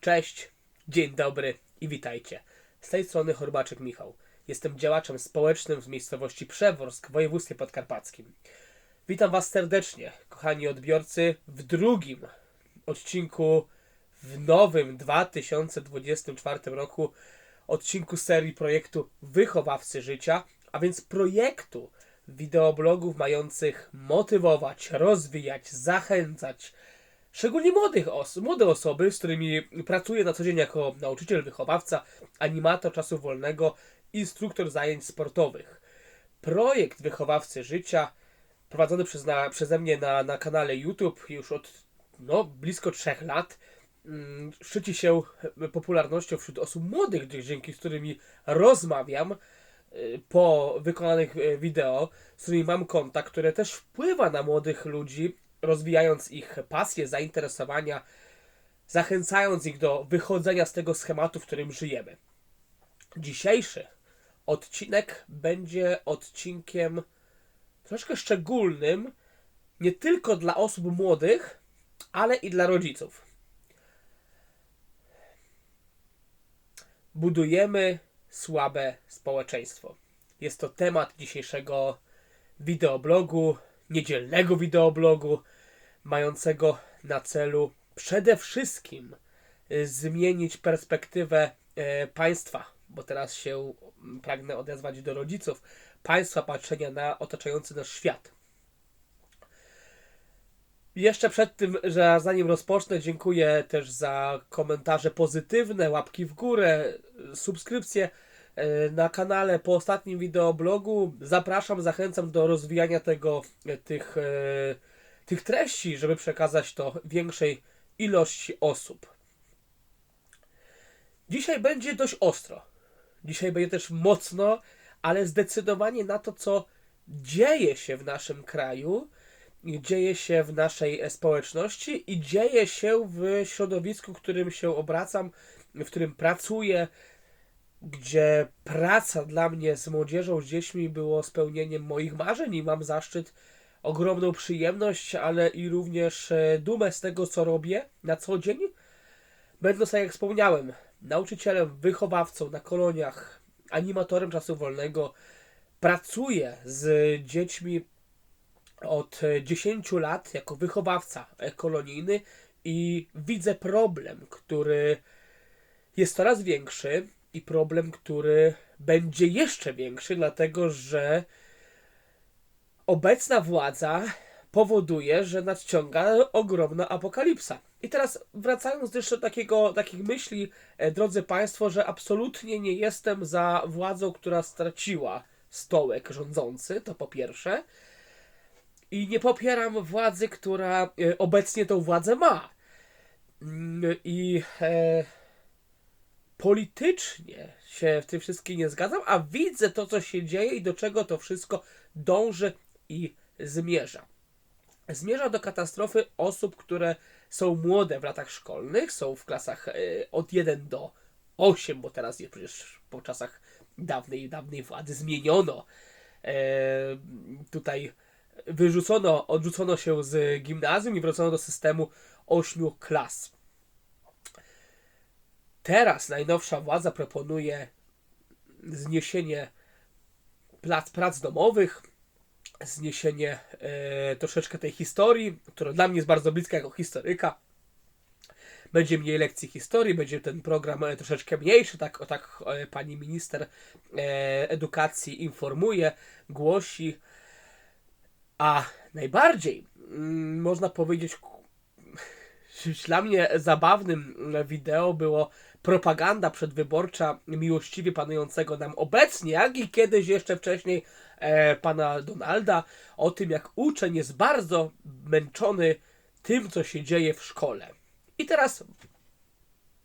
Cześć, dzień dobry i witajcie. Z tej strony Chorbaczek Michał. Jestem działaczem społecznym z miejscowości Przeworsk w województwie podkarpackim. Witam Was serdecznie, kochani odbiorcy, w drugim odcinku w nowym 2024 roku odcinku serii projektu Wychowawcy Życia, a więc projektu wideoblogów mających motywować, rozwijać, zachęcać, szczególnie młodych osób, młode osoby, z którymi pracuję na co dzień jako nauczyciel, wychowawca, animator czasu wolnego, instruktor zajęć sportowych. Projekt Wychowawcy Życia prowadzony przez na, przeze mnie na, na kanale YouTube już od no, blisko trzech lat mm, szczyci się popularnością wśród osób młodych, dzięki którymi rozmawiam y, po wykonanych y, wideo, z którymi mam kontakt, które też wpływa na młodych ludzi, rozwijając ich pasje, zainteresowania, zachęcając ich do wychodzenia z tego schematu, w którym żyjemy. Dzisiejszy odcinek będzie odcinkiem troszkę szczególnym, nie tylko dla osób młodych, ale i dla rodziców. Budujemy słabe społeczeństwo. Jest to temat dzisiejszego wideoblogu, niedzielnego wideoblogu, mającego na celu przede wszystkim y, zmienić perspektywę e, państwa, bo teraz się pragnę odezwać do rodziców, państwa patrzenia na otaczający nas świat. Jeszcze przed tym, że zanim rozpocznę, dziękuję też za komentarze pozytywne, łapki w górę, subskrypcje e, na kanale po ostatnim wideoblogu. Zapraszam, zachęcam do rozwijania tego, tych, tych treści, żeby przekazać to większej ilości osób. Dzisiaj będzie dość ostro. Dzisiaj będzie też mocno, ale zdecydowanie na to, co dzieje się w naszym kraju, dzieje się w naszej społeczności i dzieje się w środowisku, w którym się obracam, w którym pracuję, gdzie praca dla mnie z młodzieżą, z dziećmi było spełnieniem moich marzeń i mam zaszczyt, ogromną przyjemność, ale i również e, dumę z tego, co robię na co dzień. Będąc, tak jak wspomniałem, nauczycielem, wychowawcą na koloniach, animatorem czasu wolnego, pracuję z dziećmi od e, 10 lat jako wychowawca e, kolonijny i widzę problem, który jest coraz większy i problem, który będzie jeszcze większy, dlatego że obecna władza powoduje, że nadciąga ogromna apokalipsa. I teraz wracając jeszcze do takiego, takich myśli, e, drodzy Państwo, że absolutnie nie jestem za władzą, która straciła stołek rządzący, to po pierwsze. I nie popieram władzy, która e, obecnie tą władzę ma. Mm, I e, politycznie się w tym wszystkim nie zgadzam, a widzę to, co się dzieje i do czego to wszystko dąży i zmierza. Zmierza do katastrofy osób, które są młode w latach szkolnych, są w klasach e, od 1 do 8, bo teraz je przecież po czasach dawnej, dawnej władzy zmieniono. E, tutaj wyrzucono, odrzucono się z gimnazjum i wrócono do systemu 8 klas. Teraz najnowsza władza proponuje zniesienie prac domowych, zniesienie e, troszeczkę tej historii, która dla mnie jest bardzo bliska jako historyka. Będzie mniej lekcji historii, będzie ten program e, troszeczkę mniejszy, tak, o tak e, pani minister e, edukacji informuje, głosi. A najbardziej mm, można powiedzieć, dla mnie zabawnym wideo było propaganda przedwyborcza miłościwie panującego nam obecnie, jak i kiedyś jeszcze wcześniej e, pana Donalda o tym, jak uczeń jest bardzo męczony tym, co się dzieje w szkole. I teraz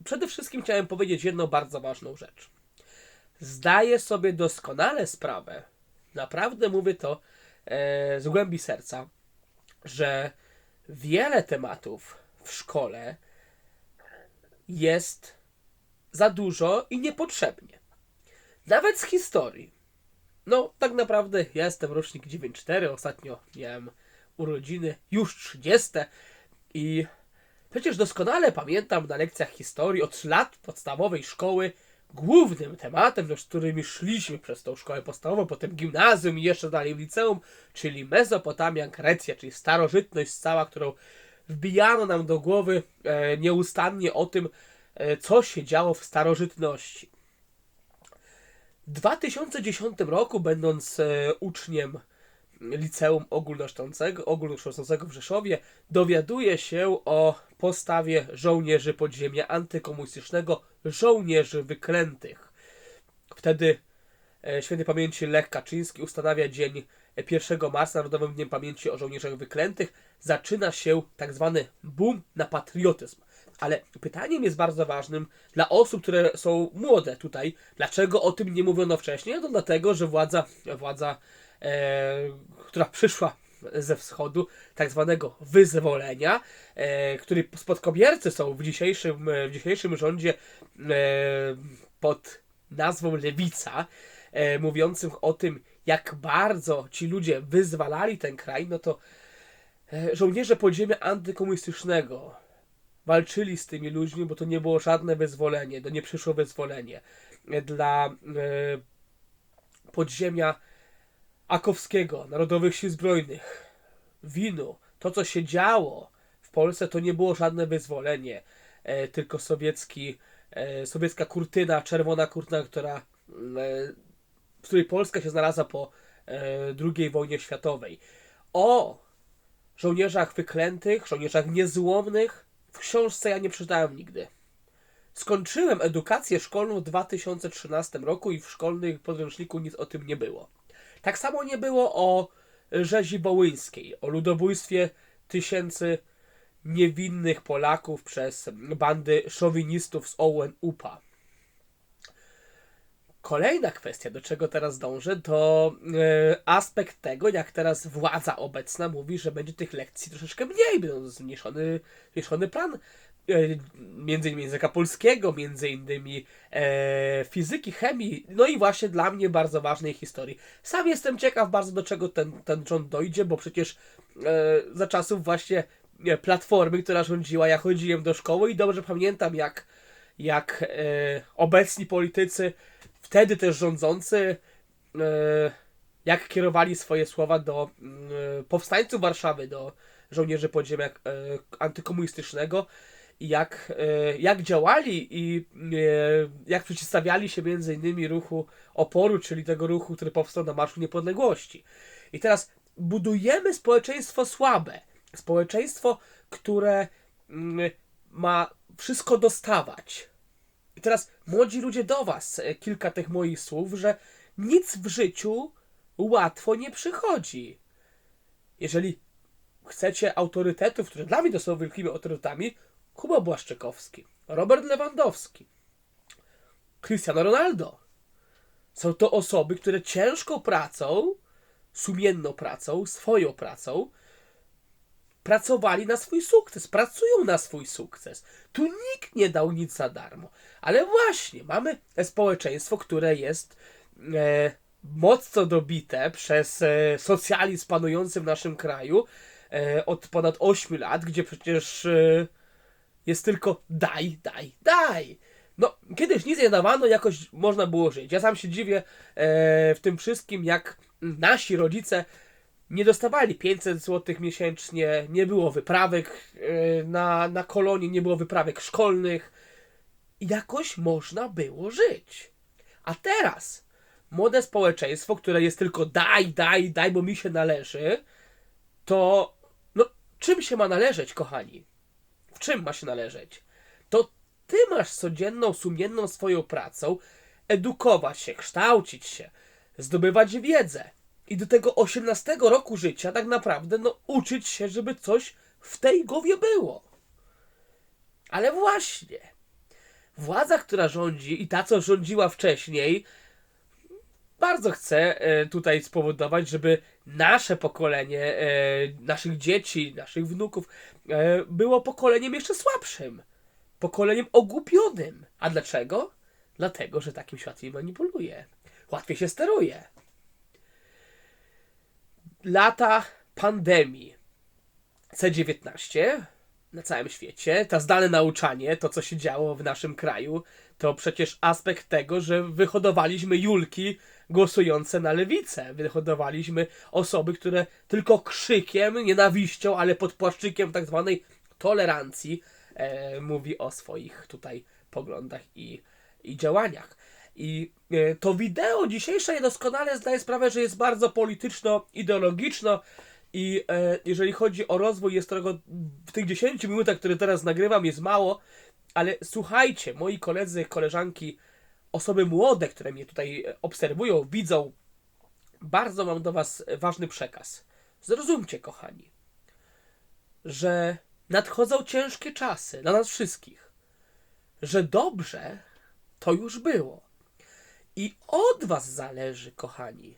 przede wszystkim chciałem powiedzieć jedną bardzo ważną rzecz. Zdaję sobie doskonale sprawę, naprawdę mówię to e, z głębi serca, że wiele tematów w szkole jest za dużo i niepotrzebnie. Nawet z historii. No, tak naprawdę ja jestem rocznik 9.4, ostatnio miałem urodziny, już 30 i Przecież doskonale pamiętam na lekcjach historii od lat podstawowej szkoły głównym tematem, z którymi szliśmy przez tą szkołę podstawową, potem gimnazjum i jeszcze dalej w liceum, czyli Mezopotamia, Grecja, czyli starożytność cała, którą wbijano nam do głowy e, nieustannie o tym, co się działo w starożytności. W 2010 roku, będąc e, uczniem liceum ogólnokształcącego, ogólnokształcącego w Rzeszowie, dowiaduje się o postawie żołnierzy podziemia antykomunistycznego, żołnierzy wyklętych. Wtedy e, świętej pamięci Lech Kaczyński ustanawia dzień 1 marca Narodowym Dniem Pamięci o Żołnierzach Wyklętych. Zaczyna się tak zwany boom na patriotyzm. Ale pytaniem jest bardzo ważnym dla osób, które są młode tutaj. Dlaczego o tym nie mówiono wcześniej? No dlatego, że władza, władza e, która przyszła ze wschodu, tak zwanego wyzwolenia, e, który spadkobiercy są w dzisiejszym, w dzisiejszym rządzie e, pod nazwą Lewica, e, mówiącym o tym, jak bardzo ci ludzie wyzwalali ten kraj, no to e, żołnierze podziemia antykomunistycznego walczyli z tymi ludźmi, bo to nie było żadne wyzwolenie, to nie przyszło wyzwolenie. Dla e, podziemia Akowskiego, Narodowych Sił Zbrojnych, Winu, to co się działo w Polsce, to nie było żadne wyzwolenie, e, tylko sowiecki, e, sowiecka kurtyna, czerwona kurtyna, która, w której Polska się znalazła po II wojnie światowej. O żołnierzach wyklętych, żołnierzach niezłomnych w książce ja nie przeczytałem nigdy. Skończyłem edukację szkolną w 2013 roku i w szkolnym podręczniku nic o tym nie było. Tak samo nie było o rzezi wołyńskiej, o ludobójstwie tysięcy niewinnych Polaków przez bandy szowinistów z Owen-Upa. Kolejna kwestia, do czego teraz dążę, to e, aspekt tego, jak teraz władza obecna mówi, że będzie tych lekcji troszeczkę mniej, będą zmniejszony, zmniejszony plan e, między innymi języka polskiego, między innymi e, fizyki, chemii, no i właśnie dla mnie bardzo ważnej historii. Sam jestem ciekaw bardzo do czego ten, ten rząd dojdzie, bo przecież za czasów właśnie Platformy, która rządziła, ja chodziłem do szkoły i dobrze pamiętam jak, jak obecni politycy, wtedy też rządzący, e, jak kierowali swoje słowa do e, powstańców Warszawy, do żołnierzy podziemia e, antykomunistycznego i jak, jak działali i jak przeciwstawiali się między innymi ruchu oporu, czyli tego ruchu, który powstał na Marszu Niepodległości. I teraz budujemy społeczeństwo słabe, społeczeństwo, które mm, ma wszystko dostawać. I teraz, młodzi ludzie, do Was e, kilka tych moich słów, że nic w życiu łatwo nie przychodzi. Jeżeli chcecie autorytetów, które dla mnie to są wielkimi autorytetami, Kuba Błaszczykowski, Robert Lewandowski, Cristiano Ronaldo. Są to osoby, które ciężką pracą, sumienną pracą, swoją pracą, pracowali na swój sukces, pracują na swój sukces. Tu nikt nie dał nic za darmo. Ale właśnie, mamy społeczeństwo, które jest e, mocno dobite przez e, socjalizm panujący w naszym kraju e, od ponad 8 lat, gdzie przecież e, jest tylko daj, daj, daj. No, kiedyś nic nie dawano, jakoś można było żyć. Ja sam się dziwię e, w tym wszystkim, jak nasi rodzice nie dostawali 500 zł miesięcznie, nie było wyprawek e, na, na kolonie, nie było wyprawek szkolnych. Jakoś można było żyć. A teraz młode społeczeństwo, które jest tylko daj, daj, daj, bo mi się należy, to no czym się ma należeć, kochani? W czym ma się należeć? To ty masz codzienną, sumienną swoją pracą edukować się, kształcić się, zdobywać wiedzę. I do tego 18 roku życia tak naprawdę no, uczyć się, żeby coś w tej głowie było. Ale właśnie, władza, która rządzi i ta, co rządziła wcześniej, bardzo chce e, tutaj spowodować, żeby nasze pokolenie, e, naszych dzieci, naszych wnuków e, było pokoleniem jeszcze słabszym. Pokoleniem ogłupionym. A dlaczego? Dlatego, że takim świat jej manipuluje. Łatwiej się steruje. Lata pandemii C19 na całym świecie. To zdalne nauczanie, to co się działo w naszym kraju, to przecież aspekt tego, że wyhodowaliśmy Julki głosujące na lewicę. Wyhodowaliśmy osoby, które tylko krzykiem, nienawiścią, ale pod płaszczykiem tak zwanej tolerancji e, mówi o swoich tutaj poglądach i, i działaniach. I e, to wideo dzisiejsze doskonale zdaję sprawę, że jest bardzo polityczno-ideologiczno i e, jeżeli chodzi o rozwój, jest tego w tych 10 minutach, które teraz nagrywam, jest mało, ale słuchajcie, moi koledzy, koleżanki, osoby młode, które mnie tutaj e, obserwują, widzą, bardzo mam do Was ważny przekaz. Zrozumcie, kochani, że nadchodzą ciężkie czasy dla nas wszystkich, że dobrze to już było. I od Was zależy, kochani,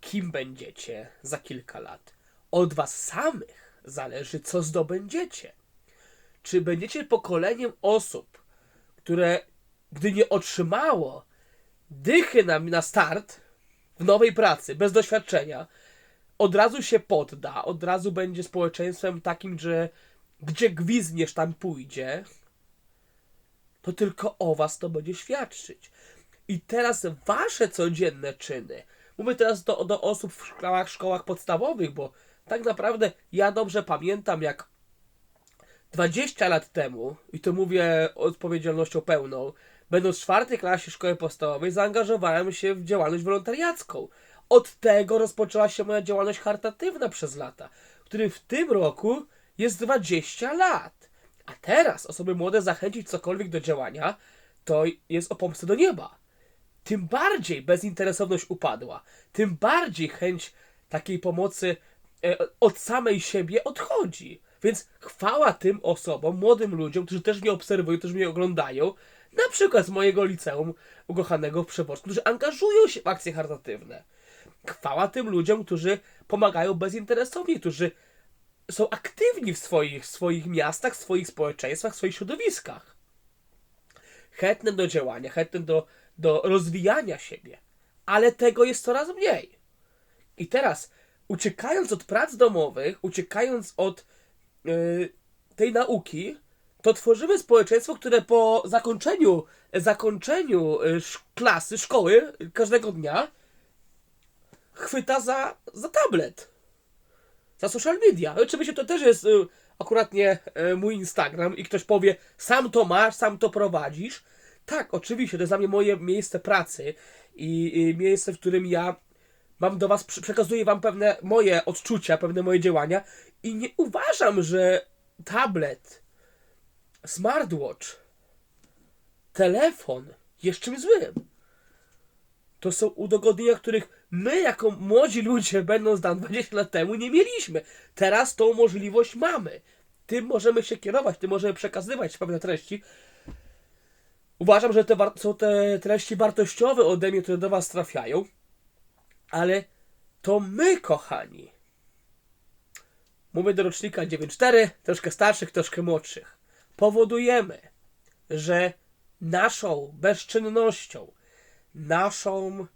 kim będziecie za kilka lat. Od Was samych zależy, co zdobędziecie. Czy będziecie pokoleniem osób, które, gdy nie otrzymało dychy na, na start w nowej pracy, bez doświadczenia, od razu się podda, od razu będzie społeczeństwem takim, że gdzie gwizdniesz, tam pójdzie, to tylko o was to będzie świadczyć. I teraz wasze codzienne czyny, mówię teraz do, do osób w szkołach, szkołach podstawowych, bo tak naprawdę ja dobrze pamiętam, jak 20 lat temu, i to mówię odpowiedzialnością pełną, będąc w czwartej klasie szkoły podstawowej, zaangażowałem się w działalność wolontariacką. Od tego rozpoczęła się moja działalność charytatywna przez lata, który w tym roku jest 20 lat. A teraz osoby młode zachęcić cokolwiek do działania, to jest o pomstę do nieba. Tym bardziej bezinteresowność upadła, tym bardziej chęć takiej pomocy e, od samej siebie odchodzi. Więc chwała tym osobom, młodym ludziom, którzy też mnie obserwują, którzy mnie oglądają, na przykład z mojego liceum ukochanego w Przeworsku, którzy angażują się w akcje charytatywne. Chwała tym ludziom, którzy pomagają bezinteresownie, którzy są aktywni w swoich, swoich miastach, swoich społeczeństwach, swoich środowiskach. Chętnym do działania, chętnym do, do rozwijania siebie. Ale tego jest coraz mniej. I teraz, uciekając od prac domowych, uciekając od yy, tej nauki, to tworzymy społeczeństwo, które po zakończeniu, zakończeniu sz- klasy, szkoły, każdego dnia, chwyta za, za tablet za social media. Oczywiście to też jest y, akurat nie y, mój Instagram i ktoś powie, sam to masz, sam to prowadzisz. Tak, oczywiście, to jest dla mnie moje miejsce pracy i, i miejsce, w którym ja mam do was, przekazuję wam pewne moje odczucia, pewne moje działania i nie uważam, że tablet, smartwatch, telefon jest czymś złym. To są udogodnienia, których my, jako młodzi ludzie, będąc tam 20 lat temu, nie mieliśmy. Teraz tą możliwość mamy. Tym możemy się kierować, tym możemy przekazywać pewne treści. Uważam, że te są te treści wartościowe ode mnie, które do Was trafiają, ale to my, kochani, mówię do rocznika 9.4, troszkę starszych, troszkę młodszych, powodujemy, że naszą bezczynnością, naszą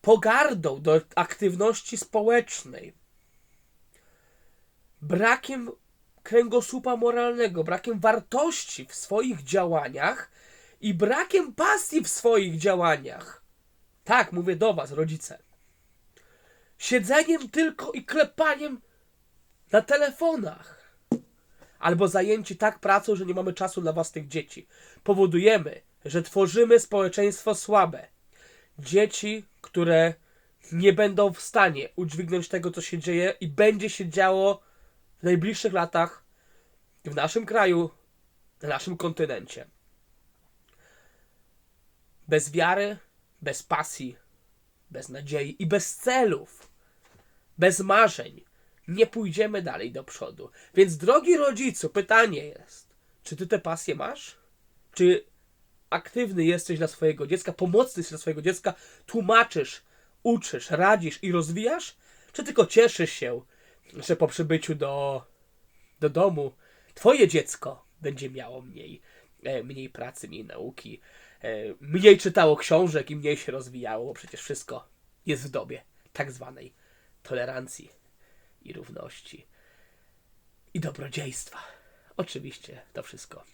pogardą do aktywności społecznej, brakiem kręgosłupa moralnego, brakiem wartości w swoich działaniach i brakiem pasji w swoich działaniach. Tak, mówię do Was, rodzice. Siedzeniem tylko i klepaniem na telefonach. Albo zajęci tak pracą, że nie mamy czasu dla własnych dzieci. Powodujemy, że tworzymy społeczeństwo słabe. Dzieci, które nie będą w stanie udźwignąć tego, co się dzieje i będzie się działo w najbliższych latach w naszym kraju, na naszym kontynencie. Bez wiary, bez pasji, bez nadziei i bez celów, bez marzeń nie pójdziemy dalej do przodu. Więc, drogi rodzicu, pytanie jest: czy ty tę pasję masz? Czy aktywny jesteś dla swojego dziecka, pomocny jesteś dla swojego dziecka, tłumaczysz, uczysz, radzisz i rozwijasz? Czy tylko cieszysz się, że po przybyciu do, do domu twoje dziecko będzie miało mniej, e, mniej pracy, mniej nauki, e, mniej czytało książek i mniej się rozwijało, bo przecież wszystko jest w dobie tak zwanej tolerancji i równości i dobrodziejstwa. Oczywiście to wszystko.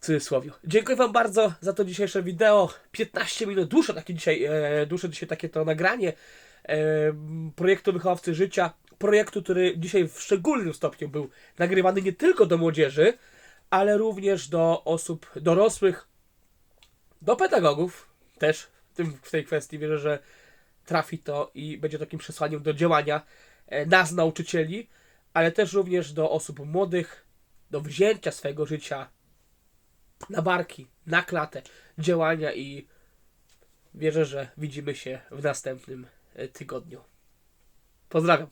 W cudzysłowie. Dziękuję Wam bardzo za to dzisiejsze wideo. 15 minut dłuższe takie dzisiaj, e, dłuższe dzisiaj takie to nagranie projektu Wychowawcy Życia. Projektu, który dzisiaj w szczególnym stopniu był nagrywany nie tylko do młodzieży, ale również do osób dorosłych, do pedagogów też w, tym, w tej kwestii. Wierzę, że trafi to i będzie takim przesłaniem do działania e, nas, nauczycieli, ale też również do osób młodych, do wzięcia swojego życia na barki, na klatę, działania i wierzę, że widzimy się w następnym tygodniu. Pozdrawiam.